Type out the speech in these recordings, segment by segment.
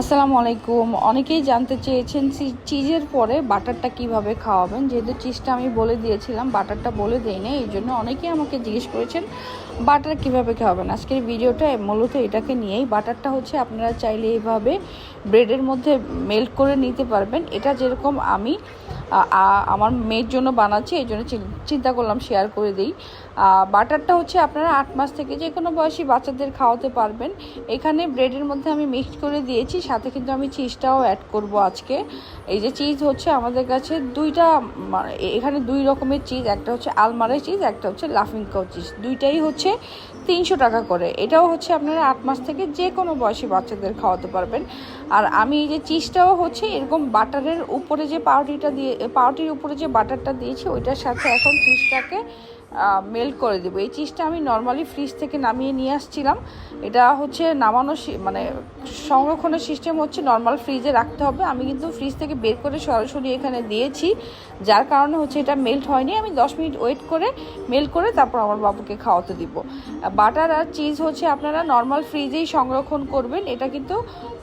আসসালামু আলাইকুম। অনেকেই জানতে চেয়েছেন চিজের পরে বাটারটা কীভাবে খাওয়াবেন। যেহেতু চিজটা আমি বলে দিয়েছিলাম, বাটারটা বলে দেই এই জন্য অনেকেই আমাকে জিজ্ঞেস করেছেন, বাটার কীভাবে খাওয়াবেন? আজকের ভিডিওটা মূলত এটাকে নিয়েই। বাটারটা হচ্ছে আপনারা চাইলে এইভাবে ব্রেডের মধ্যে মেল্ট করে নিতে পারবেন। এটা যেরকম আমি আমার মেয়ের জন্য বানাচ্ছি, এই জন্য চিন্তা করলাম শেয়ার করে দিই। বাটারটা হচ্ছে আপনারা আট মাস থেকে যে কোনো বয়সী বাচ্চাদের খাওয়াতে পারবেন। এখানে ব্রেডের মধ্যে আমি মিক্স করে দিয়েছি, সাথে কিন্তু আমি চিজটাও অ্যাড করব আজকে। এই যে চিজ হচ্ছে আমাদের কাছে দুইটা এখানে দুই রকমের চিজ একটা হচ্ছে আলমারাই চিজ একটা হচ্ছে লাফিং কাউ চিজ দুইটাই হচ্ছে তিনশো টাকা করে। এটাও হচ্ছে আপনারা আট মাস থেকে যে কোনো বয়সী বাচ্চাদের খাওয়াতে পারবেন। আর আমি এই যে চিজটাও হচ্ছে এরকম বাটারের উপরে যে পাউরুটিটা দিয়ে পাউরুটির উপরে যে বাটারটা দিয়েছি ওইটার সাথে এখন চিজটাকে মেল্ট করে দেবো। এই চিজটা আমি নর্মালি ফ্রিজ থেকে নামিয়ে নিয়ে আসছিলাম। এটা হচ্ছে নামানো মানে সংরক্ষণের সিস্টেম হচ্ছে নর্মাল ফ্রিজে রাখতে হবে। আমি কিন্তু ফ্রিজ থেকে বের করে সরাসরি এখানে দিয়েছি। যার কারণে হচ্ছে এটা মেল্ট হয়নি। আমি দশ মিনিট ওয়েট করে মেল্ট করে তারপর আমার বাবুকে খাওয়াতে দিব। বাটার আর চিজ হচ্ছে আপনারা নর্মাল ফ্রিজেই সংরক্ষণ করবেন। এটা কিন্তু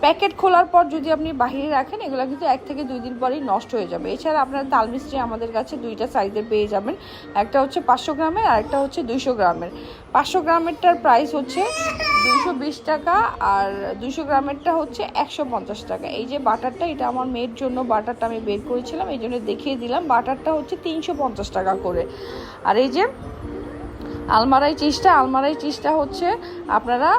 প্যাকেট খোলার পর যদি আপনি বাহিরে রাখেন, এগুলো কিন্তু এক থেকে দুই দিন পরেই নষ্ট হয়ে যাবে। এছাড়া আপনারা তালমিস্ত্রি আমাদের কাছে দুইটা সাইজের পেয়ে যাবেন। একটা হচ্ছে পাঁচশো গ্রামের আর একটা হচ্ছে দুইশো গ্রামের। পাঁচশো গ্রামেরটার প্রাইস হচ্ছে দুশো বিশ টাকা আর দুশো গ্রামেরটা হচ্ছে একশো পঞ্চাশ টাকা। এই যে বাটারটা, এটা আমার মেয়ের জন্য বাটারটা আমি বের করেছিলাম, এই জন্য দেখিয়ে দিলাম। বাটারটা হচ্ছে তিনশো পঞ্চাশ টাকা করে। আর এই যে আলমারাই চিজটা আলমারাই চিজটা হচ্ছে আপনারা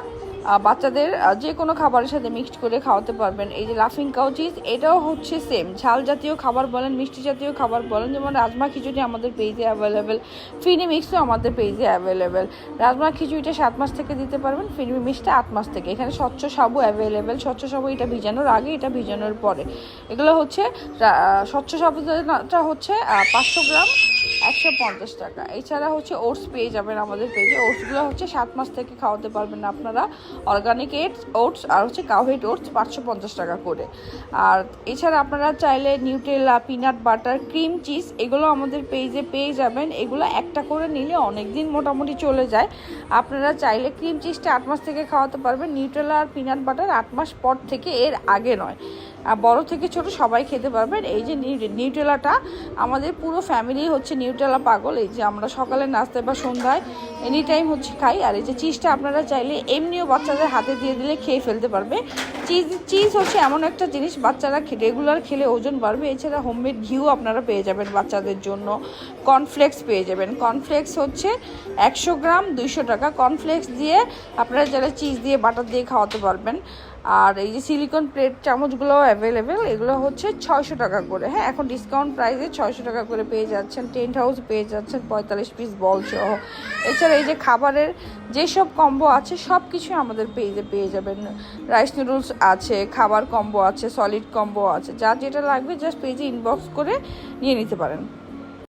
বাচ্চাদের যে কোনো খাবারের সাথে মিক্সড করে খাওয়াতে পারবেন। এই যে লাফিং কাউ চিজ এটাও হচ্ছে সেম ঝাল জাতীয় খাবার বলেন, মিষ্টি জাতীয় খাবার বলেন, যেমন রাজমা খিচুড়ি আমাদের পেজে অ্যাভেলেবেল ফিনি মিক্সও আমাদের পেজে অ্যাভেলেবেল রাজমা খিচুড়িটা সাত মাস থেকে দিতে পারবেন, ফিনি মিক্সটা আট মাস থেকে। এখানে স্বচ্ছ সাবু অ্যাভেলেবেল স্বচ্ছ সাবু এটা ভিজানোর আগে, এটা ভিজানোর পরে। এগুলো হচ্ছে স্বচ্ছ সাবুটা হচ্ছে পাঁচশো গ্রাম, একশো পঞ্চাশ টাকা। এছাড়া হচ্ছে ওটস পেয়ে যাবেন আমাদের পেজে ওটসগুলো হচ্ছে সাত মাস থেকে খাওয়াতে পারবেন আপনারা। অর্গানিক এটস ওটস আর হচ্ছে কাউহেট ওটস পাঁচশো পঞ্চাশ টাকা করে। আর এছাড়া আপনারা চাইলে Nutrela peanut butter cream cheese এগুলো আমাদের পেজে পেয়ে যাবেন। এগুলো একটা করে নিলে অনেক দিন মোটামুটি চলে যায়। আপনারা চাইলে ক্রিম চিজটা আট মাস থেকে খাওয়াতে পারবেন। নিউট্রেলা আর পিনাট বাটার আট মাস পর থেকে এর আগে নয়। আর বড় থেকে ছোট সবাই খেতে পারবেন। এই যে নিউ- নিউট্রেলাটা আমাদের পুরো ফ্যামিলি হচ্ছে নিউট্রেলা পাগল। এই যে আমরা সকালে নাস্তায় বা সন্ধ্যায় এনি টাইম হচ্ছে খাই। আর এই যে চিজটা আপনারা চাইলে এমনিও বাচ্চাদের হাতে দিয়ে দিলে খেয়ে ফেলতে পারবে। চিজ চিজ হচ্ছে এমন একটা জিনিস, বাচ্চারা রেগুলার খেলে ওজন বাড়বে। এছাড়া হোমমেড ঘিও আপনারা পেয়ে যাবেন বাচ্চাদের জন্য। কর্নফ্লেক্স পেয়ে যাবেন। কর্নফ্লেক্স হচ্ছে একশো গ্রাম, দুইশো টাকা। কর্নফ্লেক্স দিয়ে আপনারা যারা চিজ দিয়ে বাটার দিয়ে খাওয়াতে পারবেন। আর এই যে সিলিকন প্লেট চামচগুলো অ্যাভেলেবেল এগুলো হচ্ছে ছয়শো টাকা করে। হ্যাঁ এখন ডিসকাউন্ট প্রাইসে ছয়শো টাকা করে পেয়ে যাচ্ছেন টেন্ট হাউস পেয়ে যাচ্ছেন, পঁয়তাল্লিশ পিস বল সহ। এছাড়া এই যে খাবারের যেসব কম্বো আছে সব কিছু আমাদের পেজে পেয়ে যাবেন। রাইস নুডলস আছে, খাবার কম্বো আছে সলিড কম্বো আছে, যা যেটা লাগবে জাস্ট পেজে ইনবক্স করে নিয়ে নিতে পারেন।